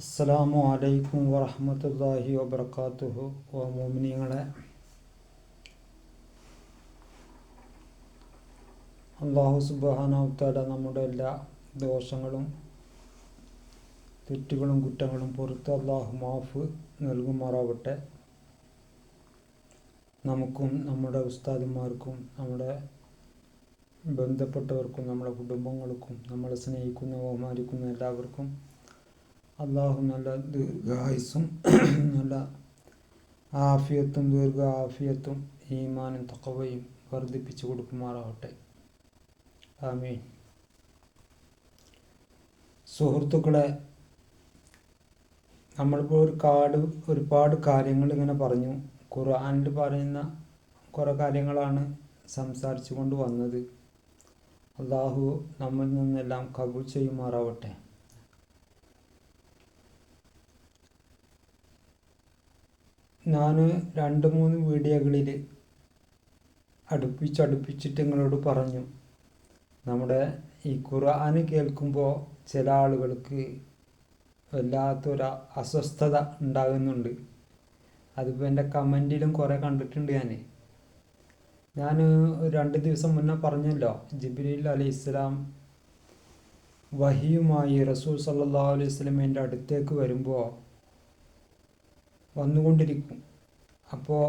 അസ്സലാമു അലൈക്കും വറഹ്മത്തുള്ളാഹി വബർക്കാത്തുഹു ഓ മോമിനിയങ്ങളെ അള്ളാഹു സുബാനവത്താല നമ്മുടെ എല്ലാ ദോഷങ്ങളും തെറ്റുകളും കുറ്റങ്ങളും പുറത്ത് അള്ളാഹു മാഫ് നൽകുമാറാവട്ടെ. നമുക്കും നമ്മുടെ ഉസ്താദുമാർക്കും നമ്മുടെ ബന്ധപ്പെട്ടവർക്കും നമ്മുടെ കുടുംബങ്ങൾക്കും നമ്മളെ സ്നേഹിക്കുന്ന ബഹുമാനിക്കുന്ന എല്ലാവർക്കും അള്ളാഹു നല്ല ദീർഘായുസും നല്ല ആഫിയത്തും ദീർഘ ആഫിയത്തും ഈമാനും തക്കവയും വർദ്ധിപ്പിച്ചു കൊടുക്കുമാറാവട്ടെ. ആമീൻ. സുഹൃത്തുക്കളെ നമ്മളിപ്പോൾ ഒരു കാട് ഒരുപാട് കാര്യങ്ങൾ ഇങ്ങനെ പറഞ്ഞു. ഖുർആാനിൽ പറയുന്ന കുറേ കാര്യങ്ങളാണ് സംസാരിച്ചു കൊണ്ട് വന്നത്. അള്ളാഹു നമ്മിൽ നിന്നെല്ലാം കബൂൾ ചെയ്യുമാറാവട്ടെ. ഞാൻ രണ്ട് മൂന്ന് വീഡിയോകളിൽ അടുപ്പിച്ചടുപ്പിച്ചിട്ട് നിങ്ങളോട് പറഞ്ഞു. നമ്മുടെ ഈ ഖുർആൻ കേൾക്കുമ്പോൾ ചില ആളുകൾക്ക് വല്ലാത്തൊരു അസ്വസ്ഥത ഉണ്ടാകുന്നുണ്ട്. അതിപ്പോൾ എന്റെ കമന്റിലും കുറേ കണ്ടിട്ടുണ്ട് ഞാൻ ഞാൻ രണ്ട് ദിവസം മുന്നേ പറഞ്ഞല്ലോ ജിബ്രീൽ അലി ഇസ്ലാം വഹിയുമായി റസൂൽ സല്ലാ അലൈഹി സ്വലമേന്റെ അടുത്തേക്ക് വരുമ്പോൾ വന്നുകൊണ്ടിരിക്കും. അപ്പോൾ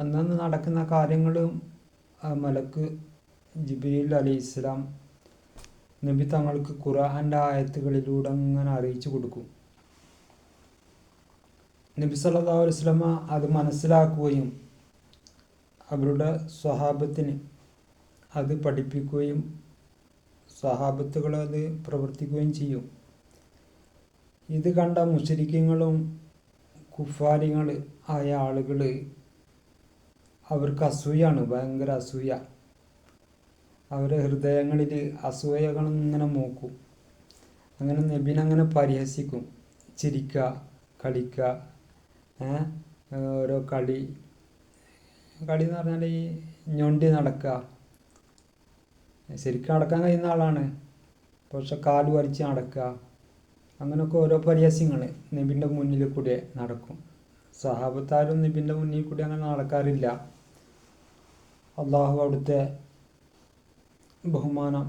അന്നന്ന് നടക്കുന്ന കാര്യങ്ങളും മലക്ക് ജിബിരിൽ അലി ഇസ്ലാം നബി തങ്ങൾക്ക് ഖുറാഹാന്റെ ആയത്തുകളിലൂടെ അങ്ങനെ അറിയിച്ചു കൊടുക്കും. നബി സല്ലാ വസ്ലമ അത് മനസ്സിലാക്കുകയും അവരുടെ സ്വഹാബത്തിന് അത് പഠിപ്പിക്കുകയും സ്വഹാബത്തുകൾ അത് പ്രവർത്തിക്കുകയും ചെയ്യും. ഇത് കണ്ട മുഷരിക്കങ്ങളും കുഫാരികൾ ആയ ആളുകൾ അവർക്ക് അസൂയാണ് ഭയങ്കര അസൂയ. അവരുടെ ഹൃദയങ്ങളിൽ അസൂയകൾ ഇങ്ങനെ മൂക്കും. അങ്ങനെ നബിനങ്ങനെ പരിഹസിക്കും. ചിരിക്കുക കളിക്കുക ഓരോ കളി. കളി എന്ന് പറഞ്ഞാൽ ഈ ഞൊണ്ടി നടക്കുക ശരിക്കും നടക്കാൻ കഴിയുന്ന ആളാണ്. പക്ഷെ കാൽ വലിച്ച് നടക്കുക അങ്ങനെയൊക്കെ ഓരോ പരിഹാസ്യങ്ങൾ നബിന്റെ മുന്നിൽ കൂടെ നടക്കും. സഹാബത്താരും നബിന്റെ മുന്നിൽ കൂടി അങ്ങനെ നടക്കാറില്ല. അള്ളാഹു അവിടുത്തെ ബഹുമാനം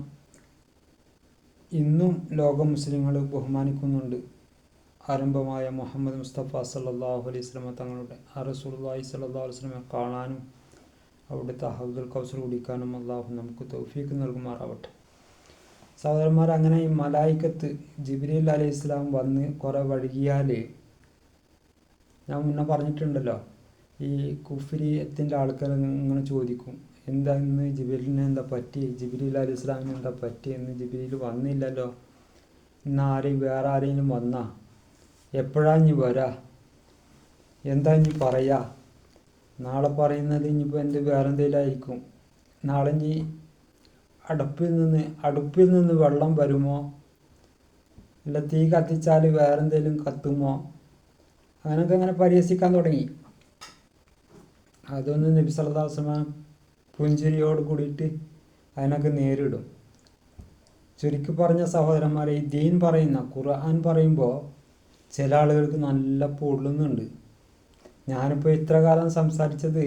ഇന്നും ലോക മുസ്ലിങ്ങൾ ബഹുമാനിക്കുന്നുണ്ട്. ആരംഭമായ മുഹമ്മദ് മുസ്തഫ സല്ലാഹു അലൈഹി സ്വലമ തങ്ങളുടെ അറസുല്ലാഹി സല്ലാ വസ്ലമെ കാണാനും അവിടുത്തെ ഹൗദുൽ കൗസർ കുടിക്കാനും അള്ളാഹു നമുക്ക് തൗഫീക്ക് നൽകുമാറാവട്ടെ. സഹോദരന്മാർ അങ്ങനെ ഈ മലായിക്കത്ത് ജിബ്രീൽ അലൈഹി ഇസ്ലാം വന്ന് കുറേ വഴുകിയാൽ ഞാൻ മുന്നേ പറഞ്ഞിട്ടുണ്ടല്ലോ ഈ കുഫിരിയത്തിന്റെ ആൾക്കാർ ഇങ്ങനെ ചോദിക്കും എന്താ ഇന്ന് ജിബിലിന് എന്താ പറ്റി? ജിബിലിൽ അലി ഇസ്ലാമിന് എന്താ പറ്റി? എന്ന് ജിബിലിൽ വന്നില്ലല്ലോ. ഇന്ന് ആരെയും വേറെ ആരെങ്കിലും വന്നാ? എപ്പോഴാ ഇനി വരാ? എന്താ ഇനി പറയാ? നാളെ പറയുന്നത് ഇനിയിപ്പോൾ എന്റെ വേറെ ആയിരിക്കും. നാളെ ഇനി അടുപ്പിൽ നിന്ന് അടുപ്പിൽ നിന്ന് വെള്ളം വരുമോ? അല്ല തീ കത്തിച്ചാൽ വേറെ എന്തെങ്കിലും കത്തുമോ? അങ്ങനെയൊക്കെ അങ്ങനെ പരിഹസിക്കാൻ തുടങ്ങി. അതൊന്ന് നബി സല്ലാസ്മാൻ പുഞ്ചിരിയോട് കൂടിയിട്ട് അതിനൊക്കെ നേരിടും. ചുരുക്കി പറഞ്ഞ സഹോദരന്മാരെ ഈ ദീൻ പറയുന്ന ഖുർആൻ പറയുമ്പോൾ ചില ആളുകൾക്ക് നല്ല പൊള്ളുന്നുണ്ട്. ഞാനിപ്പോൾ ഇത്ര കാലം സംസാരിച്ചത്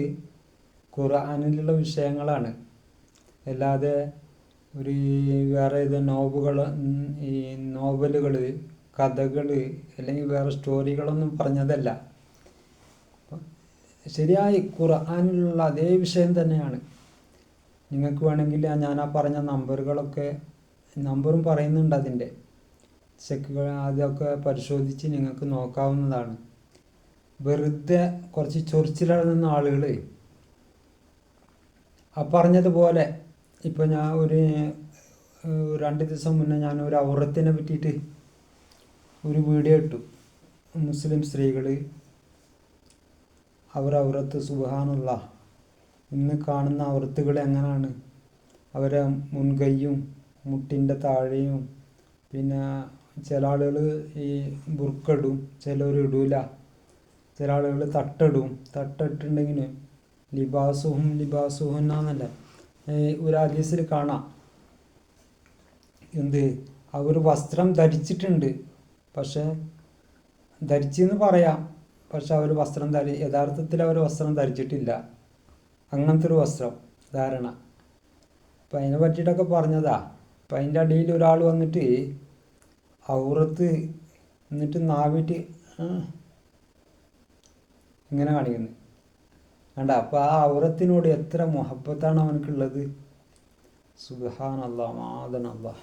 ഖുർആാനിലുള്ള വിഷയങ്ങളാണ്. അല്ലാതെ ഒരു വേറെ ഇത് നോവുകൾ ഈ നോവലുകൾ കഥകൾ അല്ലെങ്കിൽ വേറെ സ്റ്റോറികളൊന്നും പറഞ്ഞതല്ല. ശരിയായി ഖുർആാനിലുള്ള അതേ വിഷയം തന്നെയാണ്. നിങ്ങൾക്ക് വേണമെങ്കിൽ ഞാൻ ആ പറഞ്ഞ നമ്പറുകളൊക്കെ നമ്പറും പറയുന്നുണ്ട് അതിന്റെ. ചെക്കുകൾ അതൊക്കെ പരിശോധിച്ച് നിങ്ങൾക്ക് നോക്കാവുന്നതാണ്. വെറുതെ കുറച്ച് ചൊറിച്ചിലിറങ്ങുന്ന ആളുകൾ ആ പറഞ്ഞതുപോലെ ഇപ്പോൾ ഞാൻ ഒരു രണ്ട് ദിവസം മുന്നേ ഞാൻ ഒരു ഔറത്തിനെ പറ്റിയിട്ട് ഒരു വീഡിയോ ഇട്ടു. മുസ്ലിം സ്ത്രീകൾ അവർ ഔറത്ത് സുബാനുള്ള ഇന്ന് കാണുന്ന ഔറത്തുകൾ എങ്ങനെയാണ് അവരെ മുൻകൈയും മുട്ടിന്റെ താഴെയും പിന്നെ ചില ആളുകൾ ഈ ബുർക്കടും ചിലർ ഇടൂല. ചില ആളുകൾ തട്ടിടും. തട്ടിട്ടുണ്ടെങ്കിൽ ലിബാസുഹും ലിബാസുഹും എന്നല്ല ഒരു ഹദീസിൽ കാണാം. എന്ത്? അവർ വസ്ത്രം ധരിച്ചിട്ടുണ്ട്. പക്ഷേ ധരിച്ചെന്ന് പറയാം. പക്ഷെ അവർ വസ്ത്രം ധരി യഥാർത്ഥത്തിൽ അവർ വസ്ത്രം ധരിച്ചിട്ടില്ല. അങ്ങനത്തെ ഒരു വസ്ത്രം ധാരണ. അപ്പം അതിനെ പറ്റിയിട്ടൊക്കെ പറഞ്ഞതാ. അപ്പം അതിന്റെ അടിയിൽ ഒരാൾ വന്നിട്ട് ഔറത്ത് എന്നിട്ട് നാവിട്ട് ഇങ്ങനെ കാണിക്കുന്നു. കണ്ട അപ്പോൾ ആ ഔറത്തിനോട് എത്ര മുഹബത്താണ് അവനക്കുള്ളത് സുബാൻ അല്ലാ മാതൻ അല്ലാ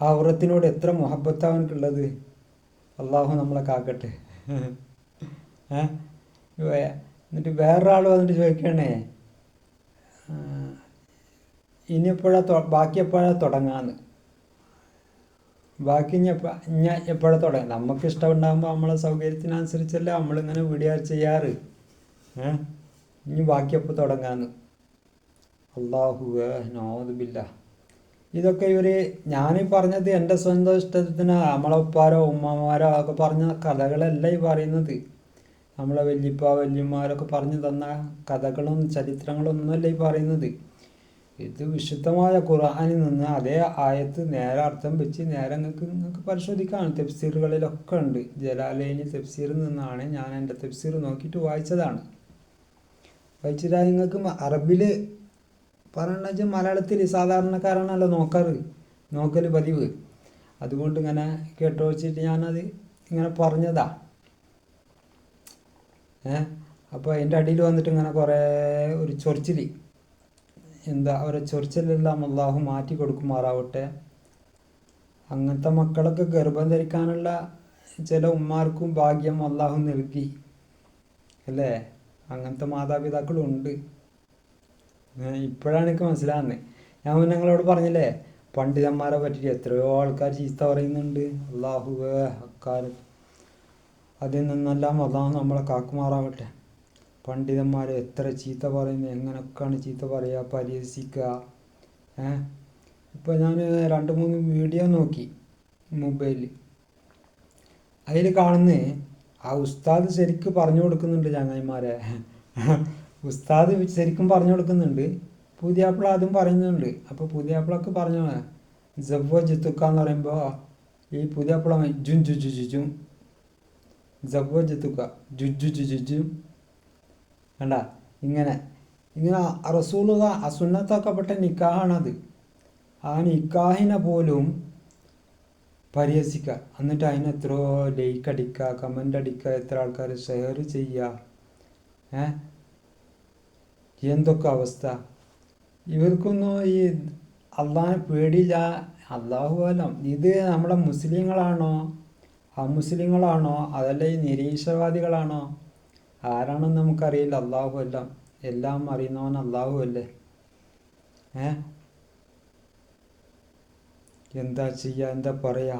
ആ ഔറത്തിനോട് എത്ര മുഹബത്ത് അവനക്കുള്ളത് അള്ളാഹു നമ്മളെ കാക്കട്ടെ. എന്നിട്ട് വേറൊരാൾ വന്നിട്ട് ചോദിക്കണേ ആ, ഇനി എപ്പോഴാ ബാക്കി എപ്പോഴാ തുടങ്ങാന്ന്? ബാക്കി ഞാൻ എപ്പോഴാ തുടങ്ങുക നമുക്ക് ഇഷ്ടമുണ്ടാകുമ്പോൾ നമ്മളെ സൗകര്യത്തിനനുസരിച്ചല്ല നമ്മളിങ്ങനെ വീഡിയോ ചെയ്യാറ്. ഏ? ഇനി ബാക്കി എപ്പോൾ തുടങ്ങാന്ന്? അള്ളാഹു നോദില്ല ഇതൊക്കെ ഇവർ ഞാനീ പറഞ്ഞത് എന്റെ സ്വന്തം ഇഷ്ടത്തിന്. നമ്മളെ ഉപ്പാരോ ഉമ്മമാരോ ഒക്കെ പറഞ്ഞ കഥകളല്ല ഈ പറയുന്നത്. നമ്മളെ വല്യപ്പ വല്യമ്മമാരൊക്കെ പറഞ്ഞു തന്ന കഥകളും ചരിത്രങ്ങളൊന്നുമല്ല ഈ പറയുന്നത്. ഇത് വിശുദ്ധമായ ഖുർആനിൽ നിന്ന് അതേ ആയത്ത് നേരെ അർത്ഥം വെച്ച് നേരെ നിങ്ങൾക്ക് നിങ്ങൾക്ക് പരിശോധിക്കാണ്. തെഫ്സീറുകളിലൊക്കെ ഉണ്ട്. ജലാലൈനി തെഫ്സീറിൽ നിന്നാണ് ഞാൻ എന്റെ തെഫ്സീർ നോക്കിയിട്ട് വായിച്ചതാണ്. വായിച്ചിട്ട് നിങ്ങൾക്ക് അറബിൽ പറയണ വെച്ചാൽ മലയാളത്തിൽ സാധാരണക്കാരാണല്ലോ നോക്കാറ്. നോക്കൽ പതിവ്. അതുകൊണ്ട് ഇങ്ങനെ കേട്ടോ വെച്ചിട്ട് ഞാനത് ഇങ്ങനെ പറഞ്ഞതാ. ഏ? അപ്പോൾ അതിന്റെ അടിയിൽ വന്നിട്ട് ഇങ്ങനെ കുറേ ഒരു ചൊറിച്ചിൽ എന്താ അവരെ ചൊറിച്ചിലെല്ലാം അള്ളാഹു മാറ്റി കൊടുക്കുമാറാവട്ടെ. അങ്ങനത്തെ മക്കളൊക്കെ ഗർഭം ധരിക്കാനുള്ള ചില ഉമ്മാർക്കും ഭാഗ്യം അള്ളാഹു നൽകി. അല്ലേ? അങ്ങനത്തെ മാതാപിതാക്കളും ഉണ്ട് ഇപ്പോഴാണ് എനിക്ക് മനസ്സിലാകുന്നത്. ഞാൻ നിങ്ങളോട് പറഞ്ഞില്ലേ പണ്ഡിതന്മാരെ പറ്റിയിട്ട് എത്രയോ ആൾക്കാർ ചീത്ത പറയുന്നുണ്ട്. അള്ളാഹുവേ അക്കാലം അതിൽ നിന്നെല്ലാം അള്ളാഹു നമ്മളെ കാക്കുമാറാവട്ടെ. പണ്ഡിതന്മാർ എത്ര ചീത്ത പറയുന്നത് എങ്ങനെയൊക്കെയാണ് ചീത്ത പറയുക പരിഹസിക്കുക ഏ? ഇപ്പോൾ ഞാൻ രണ്ട് മൂന്ന് വീഡിയോ നോക്കി മൊബൈലിൽ അതിൽ കാണുന്ന ആ ഉസ്താദ് ശരിക്കും പറഞ്ഞു കൊടുക്കുന്നുണ്ട് ചങ്ങായിമാരെ. ഉസ്താദ് ശരിക്കും പറഞ്ഞു കൊടുക്കുന്നുണ്ട്. പുതിയാപ്പിള അതും പറയുന്നുണ്ട്. അപ്പോൾ പുതിയാപ്പിളൊക്കെ പറഞ്ഞു? ജവ്വ ജിത്തുക്ക എന്ന് പറയുമ്പോൾ ഈ പുതിയാപ്പിള ജുൻ ജു ജു ജുജും ജവ്വ ജിത്തുക്ക ജുജു ജു ജുജും കണ്ട? ഇങ്ങനെ. ഇങ്ങനെ റസൂലുക അസുന്നത്താക്കപ്പെട്ട നിക്കാഹാണത്. ആ നിക്കാഹിനെ പോലും പരിഹസിക്കുക എന്നിട്ട് അതിന് എത്രയോ ലൈക്ക് അടിക്കുക കമന്റ് അടിക്കുക എത്ര ആൾക്കാർ ഷെയർ ചെയ്യുക ഏ? എന്തൊക്കെ അവസ്ഥ? ഇവർക്കൊന്നും ഈ അള്ളാഹിനെ പേടിയില്ല. അള്ളാഹു അലം. ഇത് നമ്മുടെ മുസ്ലിങ്ങളാണോ? അമുസ്ലിങ്ങളാണോ? അതല്ല ഈ നിരീശ്വരവാദികളാണോ? ആരാണെന്ന് നമുക്കറിയില്ല. അള്ളാഹു എല്ലാം. എല്ലാം അറിയുന്നവൻ അള്ളാഹു അല്ലേ? ഏ? എന്താ ചെയ്യുക എന്താ പറയാ?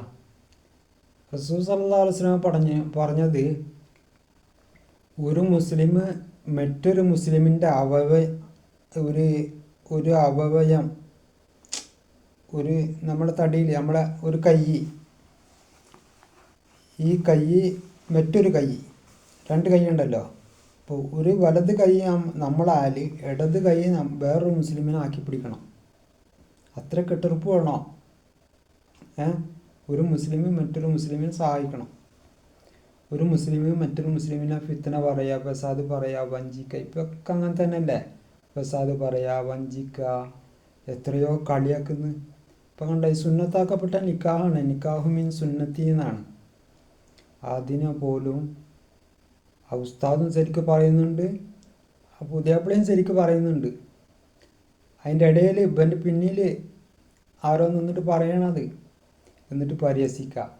റസൂൽ അള്ളാഹുസ്ലാം പറഞ്ഞ് പറഞ്ഞത് ഒരു മുസ്ലിം മറ്റൊരു മുസ്ലിമിന്റെ അവവ ഒരു ഒരു അവവയം ഒരു നമ്മുടെ തടിയിൽ നമ്മളെ ഒരു കൈ ഈ കൈ മറ്റൊരു കൈ രണ്ട് കൈ ഉണ്ടല്ലോ അപ്പോൾ ഒരു വലത് കൈ നമ്മളാൽ ഇടത് കൈ വേറൊരു മുസ്ലിമിനെ ആക്കി പിടിക്കണം. അത്ര കെട്ടുറപ്പ് വേണോ? ഏ? ഒരു മുസ്ലിം മറ്റൊരു മുസ്ലിമിനെ സഹായിക്കണം. ഒരു മുസ്ലിം മറ്റൊരു മുസ്ലിമിനെ ഫിത്തന പറയുക ഫസാദ് പറയുക വഞ്ചിക്കുക ഇപ്പം ഒക്കെ അങ്ങനെ തന്നെയല്ലേ? ഫസാദ് പറയുക വഞ്ചിക്കുക എത്രയോ കളിയാക്കുന്നു. ഇപ്പം കണ്ട ഈ സുന്നത്താക്കപ്പെട്ട നിക്കാഹാണ്. നിക്കാഹു മീൻ സുന്നത്തി എന്നാണ്. അതിനെ പോലും ആ ഉസ്താദും ശരിക്കും പറയുന്നുണ്ട് ആ പുതിയാപ്പിളയും ശരിക്കും പറയുന്നുണ്ട്. അതിന്റെ ഇടയിൽ ഇവന്റെ പിന്നിൽ ആരോ നിന്നിട്ട് പറയണത്. എന്നിട്ട് പരിഹസിക്കുക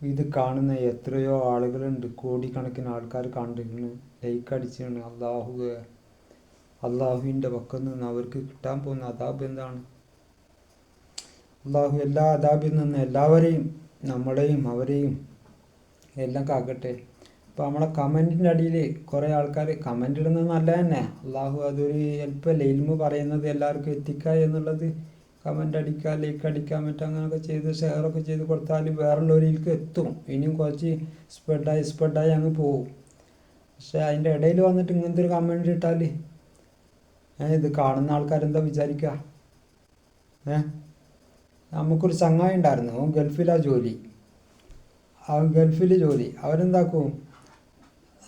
ഇത് കാണുന്ന എത്രയോ ആളുകളുണ്ട് കോടിക്കണക്കിന് ആൾക്കാർ കണ്ടിരുന്നു ലൈക്ക് അടിച്ചാണ് അള്ളാഹു അള്ളാഹുവിന്റെ പക്കൽ നിന്ന് അവർക്ക് കിട്ടാൻ പോകുന്ന അതാബ് എന്താണ്? അള്ളാഹു എല്ലാ അതാബിൽ നിന്ന് എല്ലാവരെയും നമ്മളെയും അവരെയും എല്ലാം കാക്കട്ടെ. അപ്പോൾ നമ്മളെ കമന്റിന്റെ അടിയിൽ കുറേ ആൾക്കാർ കമന്റ് ഇടുന്നത് നല്ല തന്നെ അള്ളാഹു അതൊരു ഹെൽപ്പല്ലേ ഇൽമ പറയുന്നത് എല്ലാവർക്കും എത്തിക്കുക എന്നുള്ളത് കമന്റ് അടിക്കുക ലൈക്ക് അടിക്കാൻ പറ്റുക അങ്ങനെയൊക്കെ ചെയ്ത് ഷെയറൊക്കെ ചെയ്ത് കൊടുത്താൽ വേറുള്ളവരിലേക്ക് എത്തും. ഇനിയും കുറച്ച് സ്പ്രെഡായി സ്പ്രെഡായി അങ്ങ് പോകും പക്ഷേ അതിന്റെ ഇടയിൽ വന്നിട്ട് ഇങ്ങനത്തെ ഒരു കമന്റ് ഇട്ടാൽ ഇത് കാണുന്ന ആൾക്കാരെന്താ വിചാരിക്കുക ഏ? നമുക്കൊരു ചങ്ങായി ഉണ്ടായിരുന്നു. അവൻ ഗൾഫിലാണ് ജോലി. അവൻ ഗൾഫിൽ ജോലി. അവരെന്താക്കും?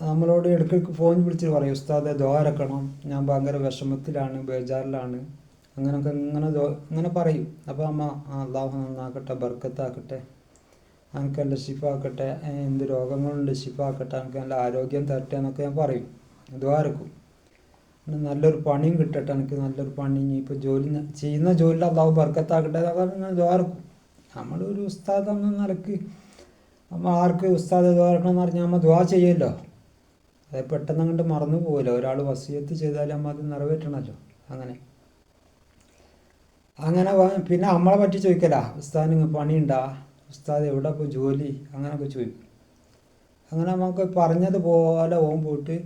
നമ്മളോട് ഇടയ്ക്കിടയ്ക്ക് ഫോൺ വിളിച്ച് പറയും ഉസ്താദെ ദ്വാരക്കണം ഞാൻ ഭയങ്കര വിഷമത്തിലാണ് ബേജാറിലാണ്. അങ്ങനെയൊക്കെ ഇങ്ങനെ ഇങ്ങനെ പറയും. അപ്പോൾ അമ്മ അള്ളാഹു നന്നാക്കട്ടെ ബർക്കത്താക്കട്ടെ. എനിക്ക് നല്ല ഷിഫാക്കട്ടെ എന്ത് രോഗങ്ങളുണ്ട് ഷിഫാക്കട്ടെ എനിക്ക് നല്ല ആരോഗ്യം തരട്ടെ എന്നൊക്കെ ഞാൻ പറയും. ദ്വാരക്കും നല്ലൊരു പണിയും കിട്ടട്ടെ. എനിക്ക് നല്ലൊരു പണി ഇനിയിപ്പോൾ ജോലി ചെയ്യുന്ന ജോലിയിൽ അള്ളാഹു ബർക്കത്താക്കട്ടെ എന്നൊക്കെ ഞാൻ നമ്മളൊരു ഉസ്താദ് എന്ന നിലയ്ക്ക് നമ്മൾ ആർക്ക് ഉസ്താദ് ദ്വാരക്കണം എന്ന് പറഞ്ഞാൽ നമ്മൾ ദ്വാ ചെയ്യുമല്ലോ അത് പെട്ടെന്ന് അങ്ങോട്ട് മറന്നു പോകില്ല ഒരാൾ വസിയത്ത് ചെയ്താലും അത് നിറവേറ്റണമല്ലോ അങ്ങനെ. അങ്ങനെ പിന്നെ നമ്മളെ പറ്റി ചോദിക്കല. ഉസ്താദിന് നിങ്ങൾ പണിയുണ്ടാ? ഉസ്താദ് എവിടെ ഇപ്പോൾ ജോലി? അങ്ങനെയൊക്കെ ചോദിക്കും. അങ്ങനെ നമുക്ക് പറഞ്ഞതുപോലെ ഓൻ പോയിട്ട്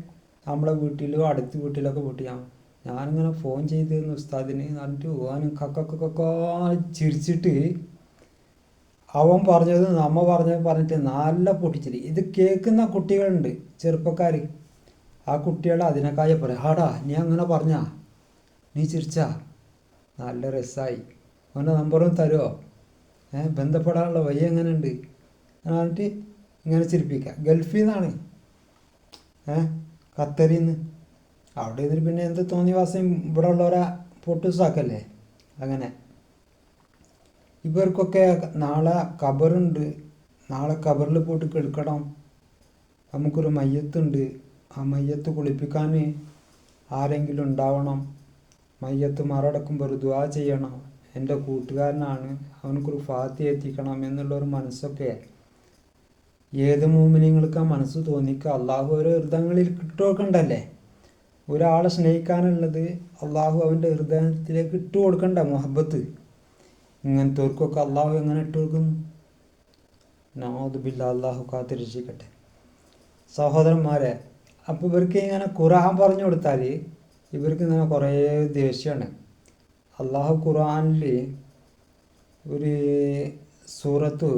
നമ്മളെ വീട്ടിലോ അടുത്ത വീട്ടിലൊക്കെ പോയിട്ട് ഞാൻ ഞാനിങ്ങനെ ഫോൺ ചെയ്തിരുന്നു ഉസ്താദിന് എന്നിട്ട് ഓൻ കക്കൊക്കെ ചിരിച്ചിട്ട് അവൻ പറഞ്ഞത് നമ്മ പറഞ്ഞത് പറഞ്ഞിട്ട് നല്ല പൊട്ടിച്ചിരി ഇത് കേൾക്കുന്ന കുട്ടികളുണ്ട് ചെറുപ്പക്കാർ ആ കുട്ടികൾ അതിനേക്കായ പറയാം നീ അങ്ങനെ പറഞ്ഞാ? നീ ചിരിച്ചാ? നല്ല രസമായി അവന്റെ നമ്പറും തരുമോ ഏ ബന്ധപ്പെടാനുള്ള വഴി എങ്ങനെയുണ്ട്? എന്നിട്ട് ഇങ്ങനെ ചിരിപ്പിക്കുക ഗൾഫിൽ നിന്നാണ്. ഏ ഖത്തറിൽ നിന്ന്. അവിടെ ഇതിൽ പിന്നെ എന്ത് തോന്നിവാസം ഇവിടെ ഉള്ളവരെ പൊട്ടുസാക്കല്ലേ അങ്ങനെ. ഇവർക്കൊക്കെ നാളെ കബറുണ്ട് നാളെ കബറിൽ പോയിട്ട് കിടക്കണം നമുക്കൊരു മയ്യത്തുണ്ട്. ആ മയ്യത്ത് കുളിപ്പിക്കാൻ ആരെങ്കിലും ഉണ്ടാവണം. മയ്യത്ത് മറടക്കുമ്പോൾ ഒരു ദ്വാ ചെയ്യണം. എന്റെ കൂട്ടുകാരനാണ്. അവനക്കൊരു ഫാത്തി എത്തിക്കണം എന്നുള്ളൊരു മനസ്സൊക്കെ ഏത് മൂമിനിങ്ങൾക്ക് ആ മനസ്സ് തോന്നിക്കുക? അള്ളാഹു ഓരോ ഹൃദയങ്ങളിൽ കിട്ടുകൊടുക്കണ്ടല്ലേ ഒരാളെ സ്നേഹിക്കാനുള്ളത് അള്ളാഹു അവന്റെ ഹൃദയത്തിലേക്ക് ഇട്ട് കൊടുക്കണ്ട മുഹബത്ത്. ഇങ്ങനത്തെവർക്കൊക്കെ അള്ളാഹു എങ്ങനെ ഇട്ട് കൊടുക്കുന്നു നാദുബില്ല അള്ളാഹു കാത്തിരക്ഷിക്കട്ടെ സഹോദരന്മാരെ അപ്പോൾ ഇവർക്ക് ഇങ്ങനെ ഖുർആൻ പറഞ്ഞു കൊടുത്താൽ ഇവർക്ക് ഇങ്ങനെ കുറേ ദേഷ്യമാണ് അള്ളാഹു ഖുർആനിൽ ഒരു സൂറത്ത്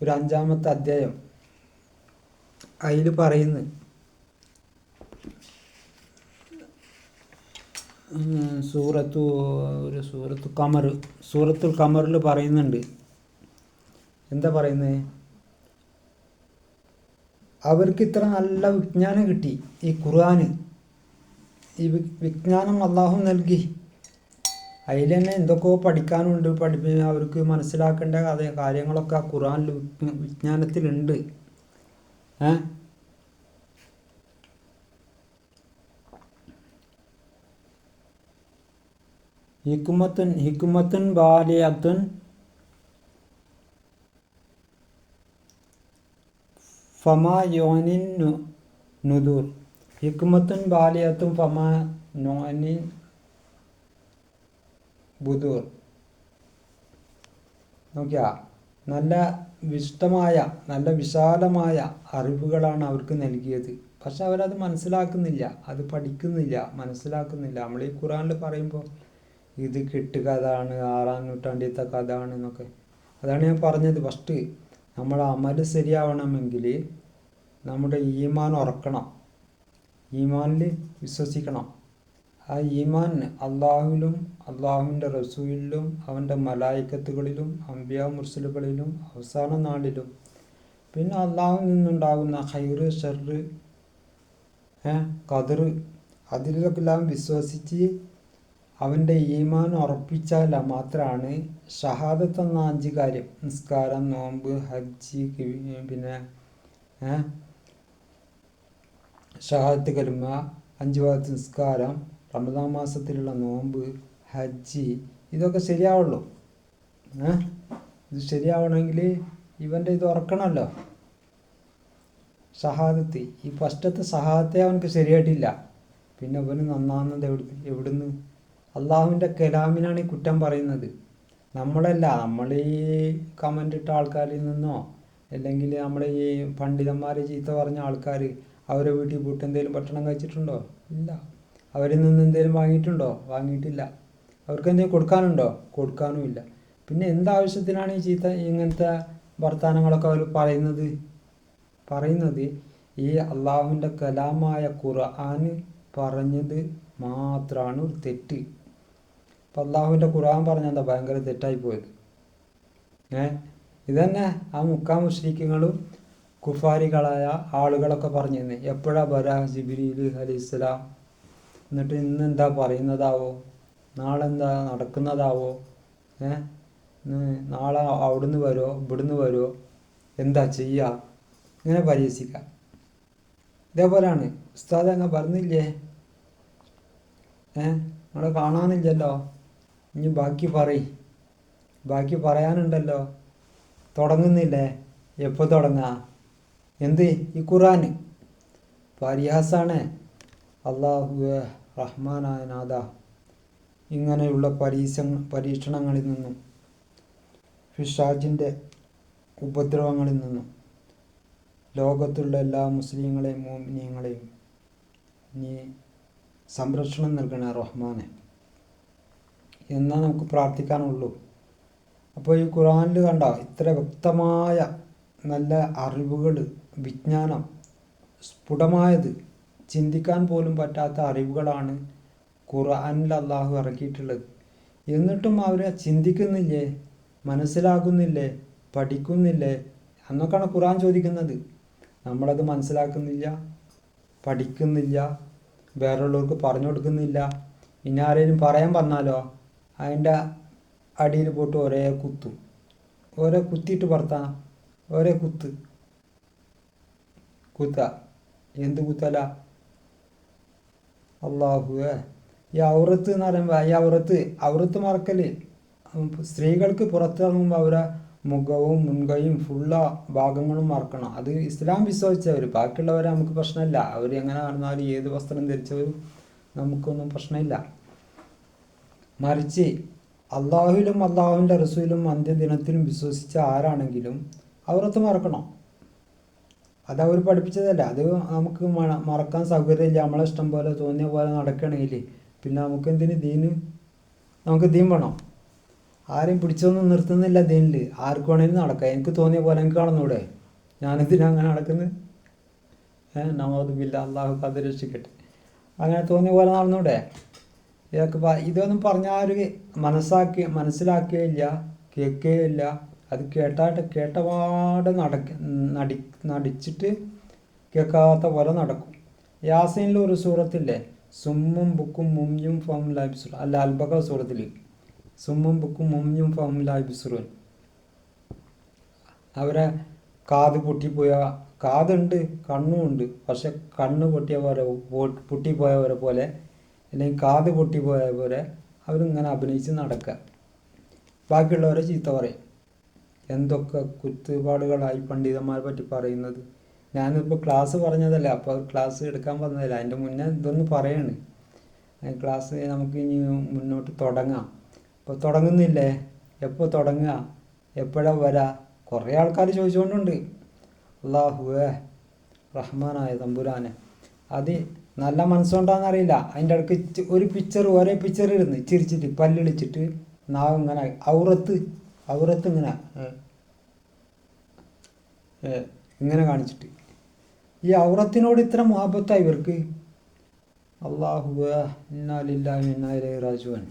ഒരു അഞ്ചാമത്തെ അധ്യായം അതിൽ പറയുന്നു. സൂറത്തു ഒരു സൂറത്ത് കമർ സൂറത്തുൽ കമറിൽ പറയുന്നുണ്ട്. എന്താ പറയുന്നത് അവർക്ക് ഇത്ര നല്ല വിജ്ഞാനം കിട്ടി ഈ ഖുർആന് ഈ വിജ്ഞാനം അള്ളാഹു നൽകി. അതിൽ തന്നെ എന്തൊക്കെയോ പഠിക്കാനുണ്ട് പഠിപ്പി അവർക്ക് മനസ്സിലാക്കേണ്ട അതെ കാര്യങ്ങളൊക്കെ ആ ഖുർആനിൽ വിജ്ഞാനത്തിലുണ്ട്. ഏ? ഹിക്കുമത്തുൻ ഹിക്കുമത്തുൻ ബാലിയത്തുൻ ഫമാ യോനിൻ നുദൂർ. ഹിക്കുമത്തുൻ ബാലിയത്തും ഫമാ നോനിൻ ബുദൂർ. നോക്കിയാ നല്ല വിശുദ്ധമായ നല്ല വിശാലമായ അറിവുകളാണ് അവർക്ക് നൽകിയത്. പക്ഷെ അവരത് മനസ്സിലാക്കുന്നില്ല അത് പഠിക്കുന്നില്ല മനസ്സിലാക്കുന്നില്ല. നമ്മൾ ഈ ഖുറാനിൽ പറയുമ്പോൾ ഇത് കെട്ടുകഥാണ് ആറാം നൂറ്റാണ്ടിലത്തെ കഥ എന്നൊക്കെ അതാണ് ഞാൻ പറഞ്ഞത്. ഫസ്റ്റ് നമ്മൾ അമൽ ശരിയാവണമെങ്കിൽ നമ്മുടെ ഈമാൻ ഉറക്കണം. ഈമാനിൽ വിശ്വസിക്കണം. ആ ഈമാൻ അള്ളാഹുവിലും അള്ളാഹുവിന്റെ റസൂലിലും അവന്റെ മലായിക്കത്തുകളിലും അമ്പിയ മുർസലുകളിലും അവസാന നാളിലും. പിന്നെ അള്ളാഹുവിൽ നിന്നുണ്ടാകുന്ന ഹൈറ് ഷെറ് കതിർ അതിലൊക്കെല്ലാം വിശ്വസിച്ച് അവന്റെ ഈമാൻ ഉറപ്പിച്ചാൽ മാത്രമാണ് ഷഹാദത്ത് എന്ന അഞ്ച് കാര്യം. നിസ്കാരം നോമ്പ് ഹജ്ജ് പിന്നെ ഷഹാദത്ത് കരുമ അഞ്ച് ഭാഗത്ത് നിസ്കാരം റമദാൻ മാസത്തിലുള്ള നോമ്പ് ഹജ്ജ് ഇതൊക്കെ ശരിയാവുള്ളൂ. ഇത് ശരിയാവണമെങ്കിൽ ഇവന്റെ ഇത് ഉറക്കണമല്ലോ. സഹാദത്ത് ഈ ഫസ്റ്റത്തെ സഹാദത്തെ അവനക്ക് ശരിയായിട്ടില്ല. പിന്നെ അവന് നന്നാകുന്നത് എവിടെ എവിടുന്ന്? അള്ളാഹുവിന്റെ കലാമിനാണ് ഈ കുറ്റം പറയുന്നത്. നമ്മളല്ല നമ്മൾ ഈ കമന്റ് ഇട്ട ആൾക്കാരിൽ നിന്നോ അല്ലെങ്കിൽ നമ്മുടെ ഈ പണ്ഡിതന്മാരെ ചീത്ത പറഞ്ഞ ആൾക്കാർ അവരെ വീട്ടിൽ പോയിട്ട് എന്തെങ്കിലും ഭക്ഷണം കഴിച്ചിട്ടുണ്ടോ? ഇല്ല. അവരിൽ നിന്ന് എന്തെങ്കിലും വാങ്ങിയിട്ടുണ്ടോ? വാങ്ങിയിട്ടില്ല. അവർക്ക് എന്തെങ്കിലും കൊടുക്കാനുണ്ടോ? കൊടുക്കാനുമില്ല പിന്നെ എന്താവശ്യത്തിനാണ് ഈ ചീത്ത ഇങ്ങനത്തെ വർത്തമാനങ്ങളൊക്കെ അവർ പറയുന്നത്? പറയുന്നത് ഈ അള്ളാഹുവിന്റെ കലാമായ ഖുർആൻ പറഞ്ഞത് മാത്രമാണ് ഒരു തെറ്റ്. അപ്പം അള്ളാഹുവിന്റെ ഖുർആൻ പറഞ്ഞ എന്താ? ഭയങ്കര തെറ്റായി പോയത്. ഏ? ഇതന്നെ ആ മുക്കാ മുഷ്രിക്കുകളും കുഫാരികളായ ആളുകളൊക്കെ പറഞ്ഞു എപ്പോഴാ എപ്പോഴാ ജിബിരി ജിബിരിയിൽ ഇസ്ലാം എന്നിട്ട് ഇന്ന് എന്താ പറയുന്നതാവോ? നാളെ എന്താ നടക്കുന്നതാവോ? ഏ? നാളെ അവിടുന്ന് വരുമോ ഇവിടുന്ന് വരുമോ എന്താ ചെയ്യുക ഇങ്ങനെ പരീക്ഷിക്കാം ഇതേപോലെയാണ്. ഉസ്താദ് അങ്ങ് പറഞ്ഞില്ലേ? ഏ? നമ്മളെ കാണാനില്ലല്ലോ? ഇനി ബാക്കി പറയ്. ബാക്കി പറയാനുണ്ടല്ലോ. തുടങ്ങുന്നില്ലേ? എപ്പോൾ തുടങ്ങാ? എന്ത്? ഈ ഖുറാൻ പരിഹാസാണ്. അള്ളാഹു റഹ്മാനായ നാഥ. ഇങ്ങനെയുള്ള പരീക്ഷ പരീക്ഷണങ്ങളിൽ നിന്നും ഫിഷാജിന്റെ ഉപദ്രവങ്ങളിൽ നിന്നും ലോകത്തുള്ള എല്ലാ മുസ്ലിങ്ങളെയും മോമിനിയങ്ങളെയും നീ സംരക്ഷണം നൽകണേ റഹ്മാനെ. എന്നാ നമുക്ക് പ്രാർത്ഥിക്കാനുള്ളൂ. അപ്പോൾ ഈ ഖുറാനിൽ കണ്ട ഇത്ര വ്യക്തമായ നല്ല അറിവുകൾ വിജ്ഞാനം സ്ഫുടമായത് ചിന്തിക്കാൻ പോലും പറ്റാത്ത അറിവുകളാണ് ഖുർആനിൽ അള്ളാഹു ഇറക്കിയിട്ടുള്ളത്. എന്നിട്ടും അവരെ ചിന്തിക്കുന്നില്ലേ മനസ്സിലാകുന്നില്ലേ പഠിക്കുന്നില്ലേ എന്നൊക്കെയാണ് ഖുറാൻ ചോദിക്കുന്നത്. നമ്മളത് മനസ്സിലാക്കുന്നില്ല പഠിക്കുന്നില്ല വേറുള്ളവർക്ക് പറഞ്ഞു കൊടുക്കുന്നില്ല. ഇനി ആരെങ്കിലും പറയാൻ വന്നാലോ? അതിന്റെ അടിയിൽ പോയിട്ട് ഒരേ കുത്തും. ഓരോ കുത്തിയിട്ട് പറത്താ? ഒരേ കുത്ത്. കുത്ത. എന്ത് കുത്തല? അള്ളാഹുവേ ഈ ഔറത്ത് എന്ന് പറയുമ്പോൾ ഈ ഔറത്ത് ഔറത്ത് മറക്കൽ സ്ത്രീകൾക്ക് പുറത്തിറങ്ങുമ്പോൾ അവരെ മുഖവും മുൻകൈയും ഫുള്ള ഭാഗങ്ങളും മറക്കണം. അത് ഇസ്ലാം വിശ്വസിച്ചവർ ബാക്കിയുള്ളവരെ നമുക്ക് പ്രശ്നമില്ല. അവർ എങ്ങനെ നടന്നാലും ഏത് വസ്ത്രം ധരിച്ചവരും നമുക്കൊന്നും പ്രശ്നമില്ല. മറിച്ച് അള്ളാഹുവിലും അള്ളാഹുവിന്റെ റസൂലും അന്ത്യദിനത്തിലും വിശ്വസിച്ച ആരാണെങ്കിലും അവരത്ത് മറക്കണം. അത് അവർ പഠിപ്പിച്ചതല്ല. അത് നമുക്ക് മറക്കാൻ സൗകര്യമില്ല. നമ്മളെ ഇഷ്ടം പോലെ തോന്നിയ പോലെ നടക്കണമെങ്കിൽ പിന്നെ നമുക്ക് എന്തിന് ദീന് നമുക്ക് ദീൻ വേണം. ആരെയും പിടിച്ചൊന്നും നിർത്തുന്നില്ല ദീനിൽ. ആർക്ക് വേണമെങ്കിലും നടക്കാം. എനിക്ക് തോന്നിയ പോലെ എനിക്ക് കാണുന്നൂടെ? ഞാനെന്തിനാ അങ്ങനെ നടക്കുന്നത്? ഏഹ് നമോദ് ബില്ല അള്ളാഹു കഥ രക്ഷിക്കട്ടെ. അങ്ങനെ തോന്നിയ പോലെ നടന്നൂടെ? ഇതൊക്കെ ഇതൊന്നും പറഞ്ഞാൽ മനസ്സാക്കി മനസ്സിലാക്കുകയില്ല കേൾക്കുകയില്ല അത് കേട്ടാട്ട് കേട്ടപാട് നടക്ക നടി നടിച്ചിട്ട് കേൾക്കാത്ത പോലെ നടക്കും. യാസീനിൽ ഒരു സൂറത്തില്ലേ? സുമ്മും ബുക്കും മുമ്യും ഫം ലാബിസുർ അല്ല അൽബക സൂറത്തിൽ. സുമ്മും ബുക്കും മുമ്യും ഫം ലാബിസുറുൻ അവരെ കാത് പൊട്ടിപ്പോയ കാതുണ്ട് കണ്ണുമുണ്ട്. പക്ഷെ കണ്ണ് പൊട്ടിയ പോലെ പൊട്ടിപ്പോയവരെ പോലെ അല്ലെങ്കിൽ കാത് പൊട്ടിപ്പോയ പോലെ അവരിങ്ങനെ അഭിനയിച്ച് നടക്കുക. ബാക്കിയുള്ളവരെ ചീത്ത പറയും. എന്തൊക്കെ കുത്തുപാടുകളായി പണ്ഡിതന്മാരെ പറ്റി പറയുന്നത്. ഞാനിപ്പോൾ ക്ലാസ് പറഞ്ഞതല്ലേ അപ്പോൾ ക്ലാസ് എടുക്കാൻ പറഞ്ഞതല്ല അതിന്റെ മുന്നേ ഇതൊന്ന് പറയാണ്. ക്ലാസ് നമുക്ക് ഇനി മുന്നോട്ട് തുടങ്ങാം. ഇപ്പോൾ തുടങ്ങുന്നില്ലേ? എപ്പോൾ തുടങ്ങുക? എപ്പോഴാണ് വരാ? കുറേ ആൾക്കാർ ചോദിച്ചുകൊണ്ടുണ്ട് അള്ളാഹുവേ റഹ്മാനായ തമ്പുരാനെ. അത് നല്ല മനസ്സുകൊണ്ടാണെന്നറിയില്ല അതിന്റെ ഇടയ്ക്ക് ഒരു പിക്ചർ ഒരേ പിക്ചർ ഇരുന്ന് ചിരിച്ചിട്ട് പല്ലിളിച്ചിട്ട് നാവ് ഇങ്ങനെ ഔറത്ത് ഔറത്ത് ഇങ്ങനെ ഇങ്ങനെ കാണിച്ചിട്ട്. ഈ ഔറത്തിനോട് ഇത്ര മുഹബത്താണ് ഇവർക്ക്? അള്ളാഹു ഇന്നാലില്ലാജുവൻ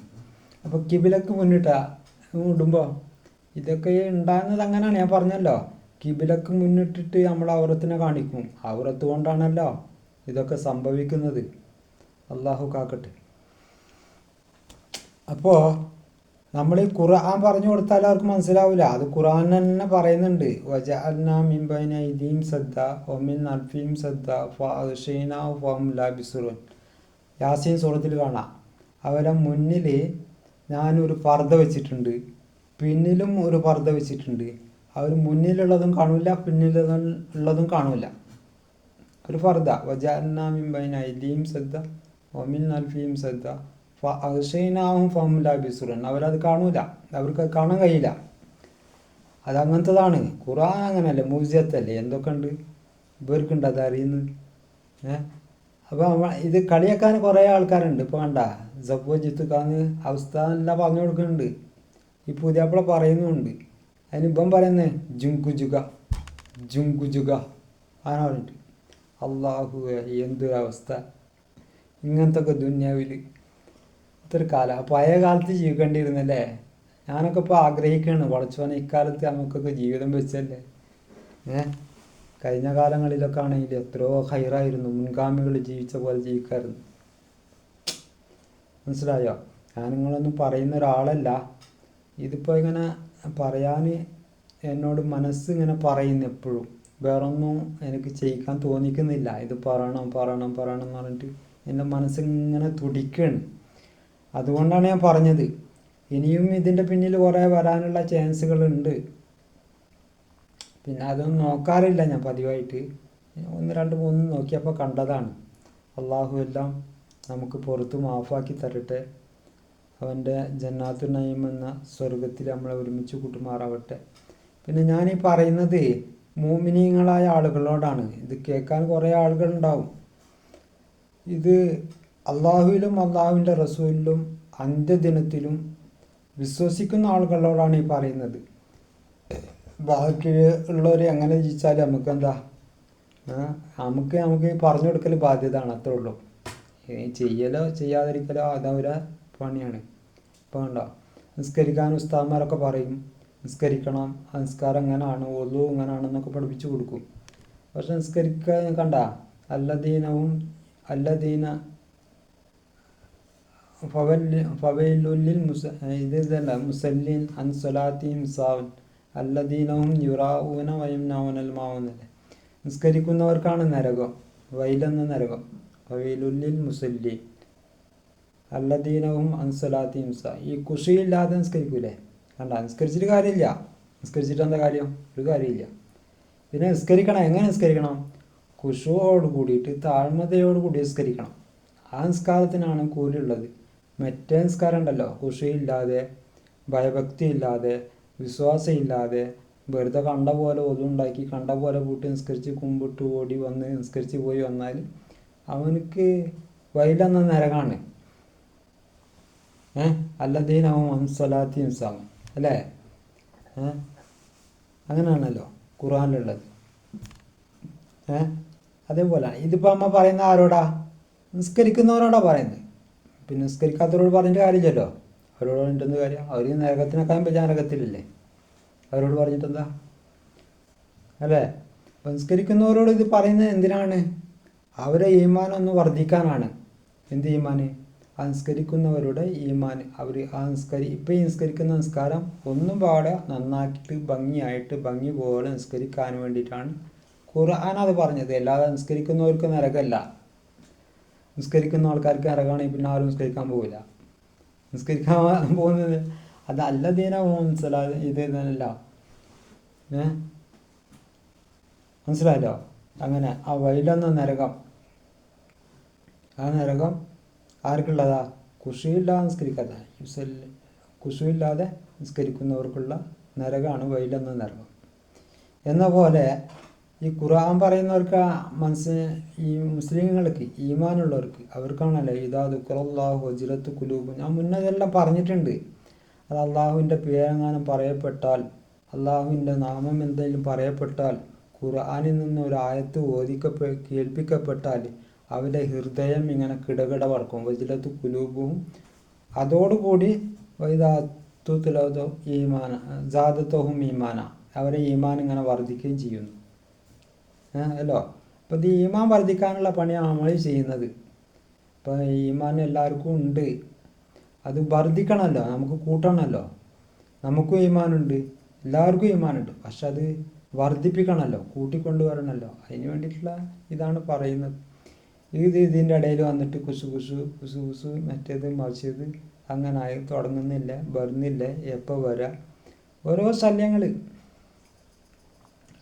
അപ്പോൾ കിബിലക്ക് മുന്നിട്ടാ ഇടുമ്പോൾ ഇതൊക്കെ ഉണ്ടാകുന്നത് അങ്ങനെയാണ് ഞാൻ പറഞ്ഞല്ലോ. കിബിലക്ക് മുന്നിട്ടിട്ട് നമ്മൾ ഔറത്തിനെ കാണിക്കും. ഔറത്ത് കൊണ്ടാണല്ലോ. ഇതൊക്കെ സംഭവിക്കുന്നത് അള്ളാഹു കാക്കട്ടെ. അപ്പോൾ നമ്മൾ ഈ ഖുർആൻ പറഞ്ഞു കൊടുത്താൽ അവർക്ക് മനസ്സിലാവില്ല അത് ഖുർആൻ തന്നെ പറയുന്നുണ്ട്. ഇദീം സദ്ദ സദ്ദ യാസീൻ സൂറത്തിൽ കാണാം. അവരെ മുന്നിൽ ഞാനൊരു പർദ്ദ വെച്ചിട്ടുണ്ട്. പിന്നിലും ഒരു പർദ്ദ വെച്ചിട്ടുണ്ട്. അവർ മുന്നിലുള്ളതും കാണില്ല പിന്നിലുള്ളതും കാണില്ല ഒരു ഫർദ. വജഅൽന മിൻ ബൈന ഇദീം സദ്ദ ഒമിൻ അൽഫീം സദ്ദ. അഹ്ഷൈനാവും ഫമുലാബിസുറൻ അവരത് കാണൂല. അവർക്ക് കാണാൻ കഴിയില്ല. അത് അങ്ങനത്തതാണ്. ഖുറാൻ അങ്ങനെയല്ലേ? മൂസ്യത്തല്ലേ എന്തൊക്കെ ഉണ്ട്? ഇവർക്കുണ്ട് അത് അറിയുന്നത്? ഏഹ് അപ്പോൾ ഇത് കളിയാക്കാൻ കുറേ ആൾക്കാരുണ്ട്. ഇപ്പോൾ കണ്ട ജപ്പോ ജിത്തുക്കാന്ന് അവസ്ഥ എല്ലാം പറഞ്ഞു കൊടുക്കുന്നുണ്ട്. ഈ പുതിയപ്പള പറയുന്നുണ്ട്. അതിന് ഇപ്പം പറയുന്നത് ജുങ്കുജുക ജുങ്കുജുക അങ്ങനെ പറഞ്ഞിട്ട്. അള്ളാഹു എന്തൊരവസ്ഥ ഇങ്ങനത്തെ ഒക്കെ ദുന്യാവിൽ ഇതൊരു കാലം. പഴയ കാലത്ത് ജീവിക്കേണ്ടിയിരുന്നല്ലേ? ഞാനൊക്കെ ഇപ്പോൾ ആഗ്രഹിക്കുകയാണ് വളച്ചോനെ ഇക്കാലത്ത് നമുക്കൊക്കെ ജീവിതം വെച്ചല്ലേ? ഏ? കഴിഞ്ഞ കാലങ്ങളിലൊക്കെ ആണെങ്കിൽ എത്രയോ ഹൈറായിരുന്നു. മുൻഗാമികൾ ജീവിച്ച പോലെ ജീവിക്കായിരുന്നു. മനസ്സിലായോ? ഞാൻ നിങ്ങളൊന്നും പറയുന്ന ഒരാളല്ല. ഇതിപ്പോൾ ഇങ്ങനെ പറയാൻ എന്നോട് മനസ്സ് ഇങ്ങനെ പറയുന്നു എപ്പോഴും വേറൊന്നും എനിക്ക് ചെയ്യിക്കാൻ തോന്നിക്കുന്നില്ല. ഇത് പറയണം പറയണം പറയണം എന്ന് പറഞ്ഞിട്ട് എന്റെ മനസ്സിങ്ങനെ തുടിക്കുകയാണ് അതുകൊണ്ടാണ് ഞാൻ പറഞ്ഞത്. ഇനിയും ഇതിന്റെ പിന്നിൽ കുറേ വരാനുള്ള ചാൻസുകളുണ്ട്. പിന്നെ അതൊന്നും നോക്കാറില്ല ഞാൻ പതിവായിട്ട്. ഒന്ന് രണ്ട് മൂന്ന് നോക്കിയപ്പോൾ കണ്ടതാണ്. അള്ളാഹു എല്ലാം നമുക്ക് പുറത്ത് മാഫാക്കി തരട്ടെ. അവന്റെ ജന്നാത്തു നയം എന്ന സ്വർഗത്തിൽ നമ്മളെ ഒരുമിച്ച് കൂട്ടുമാറാവട്ടെ. പിന്നെ ഞാനീ പറയുന്നത് മൂമിനീങ്ങളായ ആളുകളോടാണ്. ഇത് കേൾക്കാൻ കുറേ ആളുകളുണ്ടാവും. ഇത് അള്ളാഹുവിലും അള്ളാഹുവിന്റെ റസൂലിലും അന്ത്യദിനത്തിലും വിശ്വസിക്കുന്ന ആളുകളോടാണ് ഈ പറയുന്നത്. ബാക്കി ഉള്ളവർ എങ്ങനെ ജീവിച്ചാൽ നമുക്ക് എന്താ നമുക്ക് നമുക്ക് പറഞ്ഞു കൊടുക്കൽ ബാധ്യതയാണ് അത്രേ ഉള്ളൂ. ചെയ്യലോ ചെയ്യാതിരിക്കലോ അതവരെ പണിയാണ്. ഇപ്പോൾ കണ്ടോ? നിസ്കരിക്കാൻ ഉസ്താദ്മാരൊക്കെ പറയും നിസ്കരിക്കണം. നിസ്കാരം എങ്ങനെയാണ് ഒതു എങ്ങനെയാണെന്നൊക്കെ പഠിപ്പിച്ചു കൊടുക്കും. പക്ഷെ നിസ്കരിക്കാൻ കണ്ട? അല്ലദീനവും അല്ലദീന ഫവൈലുല്ലിൽ മുസ ഇത് ഇതല്ല. മുസല്ലിൻ അൻ സൊലാത്തിയും സാവൻ. അല്ലദീനവും യുറാവൂന വയംനാവുനൽ മാവുന്നല്ലേ നിസ്കരിക്കുന്നവർക്കാണ് നരകം. വൈലെന്ന നരകം. ഫവൈലുല്ലിൽ മുസല്ലി അല്ലദീനവും അൻസലാത്തിയും സ. ഈ കുഷിയില്ലാതെ നിസ്കരിക്കൂലേ? കണ്ട നിസ്കരിച്ചിട്ട് കാര്യമില്ല. നിസ്കരിച്ചിട്ട് എന്താ കാര്യം? ഒരു കാര്യമില്ല. പിന്നെ നിസ്കരിക്കണം. എങ്ങനെ നിസ്കരിക്കണം? കുശുവോട് കൂടിയിട്ട് താഴ്മതയോട് കൂടി നിസ്കരിക്കണം. ആ നിസ്കാരത്തിനാണ് കൂലുള്ളത് മറ്റേ നിസ്കാരം ഉണ്ടല്ലോ. കുശയില്ലാതെ ഭയഭക്തി ഇല്ലാതെ വിശ്വാസമില്ലാതെ വെറുതെ കണ്ട പോലെ ഒതുണ്ടാക്കി കണ്ട പോലെ കൂട്ടി നിസ്കരിച്ച് കുമ്പിട്ട് ഓടി വന്ന് നിസ്കരിച്ച് പോയി വന്നാൽ അവനക്ക് വൈലെന്ന നരകാണ്. അല്ലാതെ അവൻ വംസലാത്തി സാവും അല്ലേ? അങ്ങനെയാണല്ലോ ഖുർആാനിലുള്ളത്. ഏ? അതേപോലെ ഇതിപ്പോൾ അമ്മ പറയുന്ന ആരോടാ? നിസ്കരിക്കുന്നവരോടാ പറയുന്നത്. പിന്നെ നിസ്കരിക്കാത്തവരോട് പറഞ്ഞിട്ട് കാര്യമില്ലല്ലോ. അവരോട് പറഞ്ഞിട്ടെന്ത് കാര്യം? അവർ നരകത്തിനേക്കാളും വലിയ നരകത്തിലില്ലേ? അവരോട് പറഞ്ഞിട്ടെന്താ അല്ലേ? അപ്പം നിസ്കരിക്കുന്നവരോട് ഇത് പറയുന്നത് എന്തിനാണ്? അവരെ ഈമാൻ ഒന്ന് വർദ്ധിക്കാനാണ്. എന്ത് ഈമാന്? ആ നിസ്കരിക്കുന്നവരുടെ ഈമാൻ. അവർ ആ നിസ്കരി ഇപ്പം നിസ്കരിക്കുന്ന നിസ്കാരം ഒന്നും പാടെ നന്നാക്കിയിട്ട് ഭംഗിയായിട്ട് ഭംഗി പോലെ നിസ്കരിക്കാൻ വേണ്ടിയിട്ടാണ് ഖുർആൻ അത് പറഞ്ഞത്. അല്ലാതെ നിസ്കരിക്കുന്നവർക്ക് നരകമല്ല നിസ്കരിക്കുന്ന ആൾക്കാർക്ക് നരകാണെങ്കിൽ പിന്നെ ആരും നിസ്കരിക്കാൻ പോവില്ല. നിസ്കരിക്കാൻ പോകുന്നത് അത് അല്ലതീന മനസ്സിലായി ഇത് തന്നെയല്ല. ഏ? മനസ്സിലായല്ലോ? അങ്ങനെ. ആ വൈലെന്ന നരകം. ആ നരകം ആർക്കുള്ളതാ? കുഷിയില്ലാതെ നിസ്കരിക്കാത്ത യുസൽ കുഷിയില്ലാതെ നിസ്കരിക്കുന്നവർക്കുള്ള നരകമാണ് വൈലെന്ന നരകം. എന്ന പോലെ ഈ ഖുർആൻ പറയുന്നവർക്ക് മനസ്സിന് ഈ മുസ്ലിങ്ങൾക്ക് ഈമാനുള്ളവർക്ക് അവർക്കാണല്ലോ ഇതാ ദുഃഖറല്ലാഹു ഹജിറത്ത് കുലൂബ് ഞാൻ മുന്നേ ഇതെല്ലാം പറഞ്ഞിട്ടുണ്ട്. അത് അള്ളാഹുവിന്റെ പേരെങ്ങാനും പറയപ്പെട്ടാൽ അള്ളാഹുവിന്റെ നാമം എന്തെങ്കിലും പറയപ്പെട്ടാൽ ഖുർആാനിൽ നിന്ന് ഒരു ആയത്ത് ഓദിക്കപ്പെ കേൾപ്പിക്കപ്പെട്ടാൽ അവരുടെ ഹൃദയം ഇങ്ങനെ കിടകിട വറക്കും വജിലത്ത് കുലൂബും. അതോടുകൂടി വൈദാത്തുലതോ ഈമാന ജാദത്തോഹും ഈമാന. അവരെ ഈമാൻ ഇങ്ങനെ വർദ്ധിക്കുകയും ചെയ്യുന്നു. അല്ലോ? അപ്പോൾ ഇത് ഈമാൻ വർദ്ധിക്കാനുള്ള പണിയാണ് നമ്മൾ ചെയ്യുന്നത്. ഇപ്പോൾ ഈമാൻ എല്ലാവർക്കും ഉണ്ട്. അത് വർദ്ധിക്കണമല്ലോ നമുക്ക് കൂട്ടണമല്ലോ. നമുക്കും ഈമാനുണ്ട്. എല്ലാവർക്കും ഈമാനുണ്ട്. പക്ഷെ അത് വർദ്ധിപ്പിക്കണമല്ലോ കൂട്ടിക്കൊണ്ടുവരണമല്ലോ. അതിന് വേണ്ടിയിട്ടുള്ള ഇതാണ് പറയുന്നത്. ഇത് ഇതിന്റെ ഇടയിൽ വന്നിട്ട് കുസു കുസു കുസു കുസു മറ്റേത് മറിച്ചത്. അങ്ങനെ ആയി തുടങ്ങുന്നില്ല വരുന്നില്ല എപ്പോൾ വരാ? ഓരോ ശല്യങ്ങൾ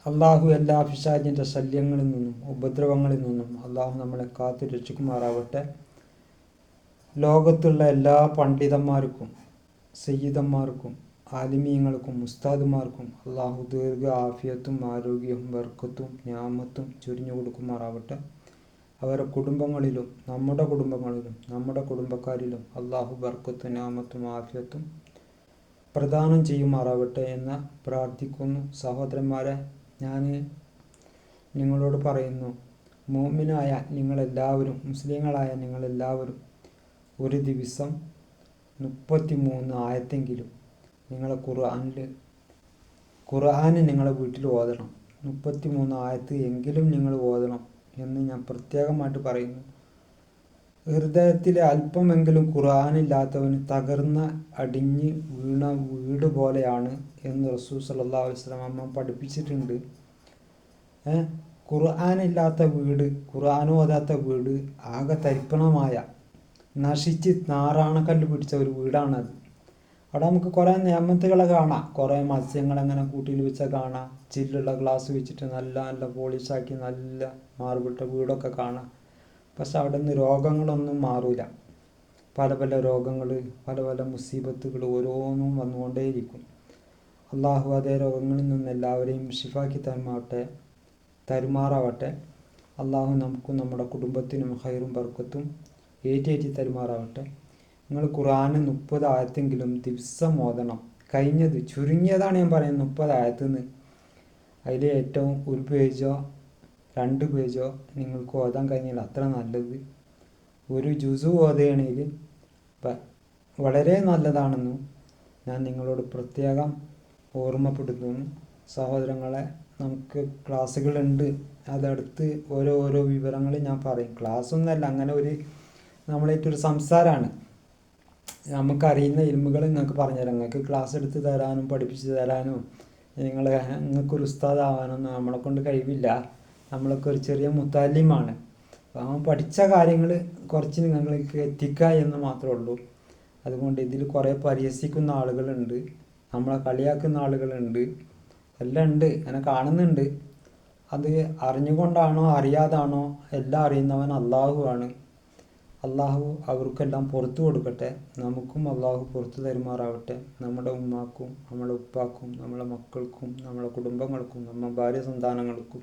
അള്ളാഹു എല്ലാ ഫിസാജിന്റെ ശല്യങ്ങളിൽ നിന്നും ഉപദ്രവങ്ങളിൽ നിന്നും അള്ളാഹു നമ്മളെ കാത്തു രക്ഷിക്കുമാറാവട്ടെ. ലോകത്തുള്ള എല്ലാ പണ്ഡിതന്മാർക്കും സയ്യിദന്മാർക്കും ആലിമീങ്ങൾക്കും ഉസ്താദുമാർക്കും അള്ളാഹു ദീർഘ ആഫിയത്തും ആരോഗ്യവും വർക്കത്തും ഞാമത്തും ചൊരിഞ്ഞു കൊടുക്കുമാറാവട്ടെ. അവരുടെ കുടുംബങ്ങളിലും നമ്മുടെ കുടുംബങ്ങളിലും നമ്മുടെ കുടുംബക്കാരിലും അള്ളാഹു ബർക്കത്തും ഞാമത്തും ആഫിയത്തും പ്രദാനം ചെയ്യുമാറാവട്ടെ എന്ന് പ്രാർത്ഥിക്കുന്നു. സഹോദരന്മാരെ ഞാൻ നിങ്ങളോട് പറയുന്നു മോമിനായ നിങ്ങളെല്ലാവരും മുസ്ലിങ്ങളായ നിങ്ങളെല്ലാവരും ഒരു ദിവസം മുപ്പത്തി മൂന്ന് ആയത്തെങ്കിലും നിങ്ങളെ ഖുർആനിൽ ഖുർആാന് നിങ്ങളെ വീട്ടിൽ ഓതണം. മുപ്പത്തി മൂന്ന് ആയത്ത് എങ്കിലും നിങ്ങൾ ഓതണം. എന്ന് ഞാൻ പ്രത്യേകമായിട്ട് പറയുന്നു. ഹൃദയത്തിലെ അല്പമെങ്കിലും ഖുർആാനില്ലാത്തവന് തകർന്ന അടിഞ്ഞ് വീണ വീട് പോലെയാണ് എന്ന് റസൂൽ സല്ലാ വസ്ലം അമ്മ പഠിപ്പിച്ചിട്ടുണ്ട്. ഖുർആാനില്ലാത്ത വീട് ഖുർആൻ ഓതാത്ത വീട് ആകെ തരിപ്പണമായ നശിച്ച് നാറാണക്കല്ല് പിടിച്ച ഒരു വീടാണത്. അവിടെ നമുക്ക് കുറേ നിയമത്തുകളെ കാണാം. കുറേ മത്സ്യങ്ങളെങ്ങനെ കൂട്ടിയിൽ വെച്ചാൽ കാണാം. ചില്ലുള്ള ഗ്ലാസ് വെച്ചിട്ട് നല്ല നല്ല പോളിഷാക്കി നല്ല മാർബിട്ട വീടൊക്കെ കാണാം. പക്ഷെ അവിടെ നിന്ന് രോഗങ്ങളൊന്നും മാറില്ല പല പല രോഗങ്ങൾ പല പല മുസീബത്തുകൾ ഓരോന്നും വന്നുകൊണ്ടേയിരിക്കും. അള്ളാഹു അതേ രോഗങ്ങളിൽ നിന്ന് എല്ലാവരെയും ഷിഫാക്കി തരുമാവട്ടെ തരുമാറാവട്ടെ. അള്ളാഹു നമുക്കും നമ്മുടെ കുടുംബത്തിനും ഹൈറും ബർക്കത്തും ഏറ്റേറ്റി തരുമാറാവട്ടെ. നിങ്ങൾ ഖുറാന് മുപ്പത് ആയത്തെങ്കിലും ദിവസം ഓതണം. കഴിഞ്ഞത് ചുരുങ്ങിയതാണ് ഞാൻ പറയുന്നത് മുപ്പത് ആയത്തുനിന്ന് അതിൽ ഏറ്റവും ഒരു പേജോ രണ്ട് പേജോ നിങ്ങൾക്ക് ഓതാൻ കഴിഞ്ഞാൽ അത്ര നല്ലത്. ഒരു ജുസു ഓതുകയാണെങ്കിൽ വളരെ നല്ലതാണെന്നും ഞാൻ നിങ്ങളോട് പ്രത്യേകം ഓർമ്മപ്പെടുത്തുന്നു. സഹോദരങ്ങളെ നമുക്ക് ക്ലാസ്സുകളുണ്ട്. അതടുത്ത് ഓരോ ഓരോ വിവരങ്ങൾ ഞാൻ പറയും. ക്ലാസ്സൊന്നുമല്ല അങ്ങനെ ഒരു നമ്മളേറ്റൊരു സംസാരമാണ്. നമുക്കറിയുന്ന ഇരുമ്പുകൾ നിങ്ങൾക്ക് പറഞ്ഞു തരാം നിങ്ങൾക്ക് ക്ലാസ് എടുത്ത് തരാനും പഠിപ്പിച്ച് തരാനും നിങ്ങൾ നിങ്ങൾക്കൊരു ഉസ്താദാവാനൊന്നും നമ്മളെ കൊണ്ട് കഴിവില്ല. നമ്മളൊക്കെ ഒരു ചെറിയ മുത്താലിമാണ്. അവൻ പഠിച്ച കാര്യങ്ങൾ കുറച്ച് നിങ്ങൾക്ക് എത്തിക്കുക എന്ന് മാത്രമേ ഉള്ളൂ. അതുകൊണ്ട് ഇതിൽ കുറേ പരിഹസിക്കുന്ന ആളുകളുണ്ട്. നമ്മളെ കളിയാക്കുന്ന ആളുകളുണ്ട്. എല്ലാം ഉണ്ട്. അങ്ങനെ കാണുന്നുണ്ട്. അത് അറിഞ്ഞുകൊണ്ടാണോ അറിയാതാണോ? എല്ലാം അറിയുന്നവൻ അള്ളാഹു ആണ്. അള്ളാഹു അവർക്കെല്ലാം പുറത്തു കൊടുക്കട്ടെ. നമുക്കും അള്ളാഹു പുറത്തു തരുമാറാവട്ടെ. നമ്മുടെ ഉമ്മാക്കും നമ്മുടെ ഉപ്പാക്കും നമ്മുടെ മക്കൾക്കും നമ്മുടെ കുടുംബങ്ങൾക്കും നമ്മുടെ ഭാര്യ സന്താനങ്ങൾക്കും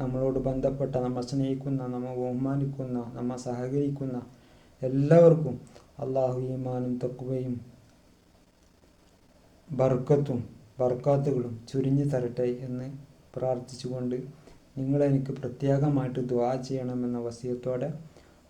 നമ്മളോട് ബന്ധപ്പെട്ട നമ്മെ സ്നേഹിക്കുന്ന നമ്മെ ബഹുമാനിക്കുന്ന നമ്മെ സഹകരിക്കുന്ന എല്ലാവർക്കും അള്ളാഹു ഈമാനും തക്കുകയും ബർക്കത്തും ബർക്കാത്തുകളും ചുരിഞ്ഞു തരട്ടെ എന്ന് പ്രാർത്ഥിച്ചുകൊണ്ട് നിങ്ങളെനിക്ക് പ്രത്യേകമായിട്ട് ദ്വാ ചെയ്യണമെന്ന വസിയത്തോടെ